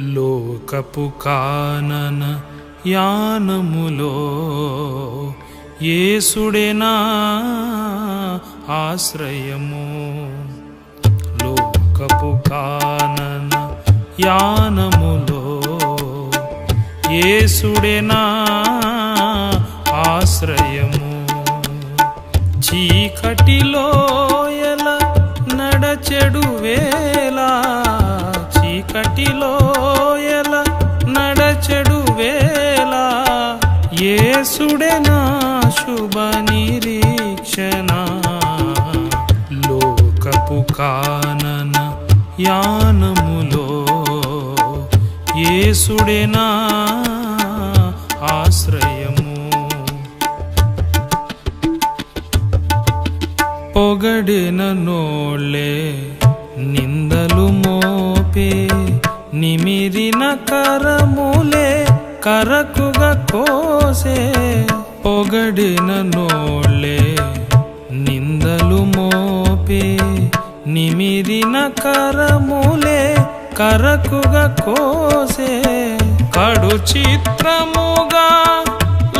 లోకపు కానన యానములో ఏసుడేనా ఆశ్రయము. లోకపు కానన యానములో ఏసుడేనా ఆశ్రయము. చీకటిలో ఎలా నడచెడు వేళ చీకటిలో యేసుడే శుభ నిరీక్షణ. లోకపు కానన యానములో యేసుడే ఆశ్రయము. పొగడిన నోళ్ళే నిందలు మోపే నిమిరిన కరములే కరకుగా కోసే పొగడిన నోళ్ళే నిందలు మోపే నిమిరిన కరములే కరకుగా కోసే కడు చిత్రముగా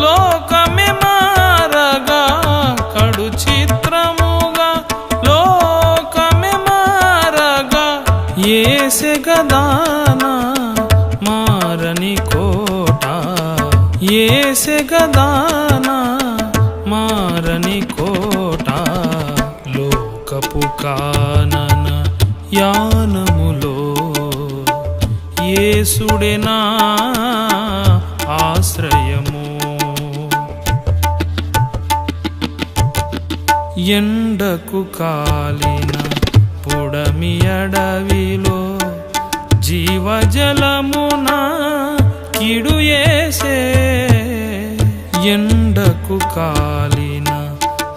లోకమే మారగా. కడు చిత్రముగా లోకమే మారగా. ఏసె గదాన ఏసె గదానా మారని కోట లోకపు కానన యానములో. ఏసుడెనా ఆశ్రయము. ఎండకు కాలిన పొడమి అడవిలో జీవజల ఎండకు కాలిన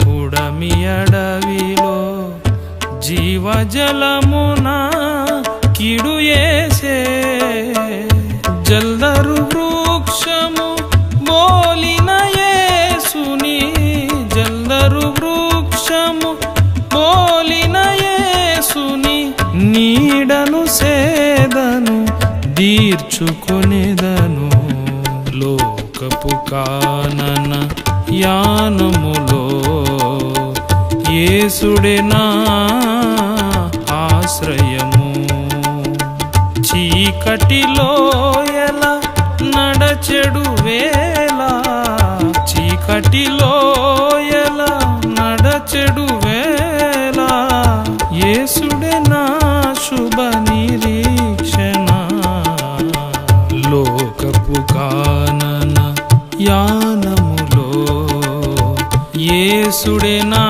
పుడమి అడవిలో జీవజలమున కిడు ఏసే జల్దరు వృక్షము బోలిన ఏసుని జల్దరు వృక్షము బోలిన ఏసుని నీడను సేదను దీర్చుకొనేదను. లోకపు కానన యానములో యేసుడే నా ఆశ్రయము? చీకటిలో ఎలా నడచెడు వేళ? చీకటిలో యానములో యేసుడే నా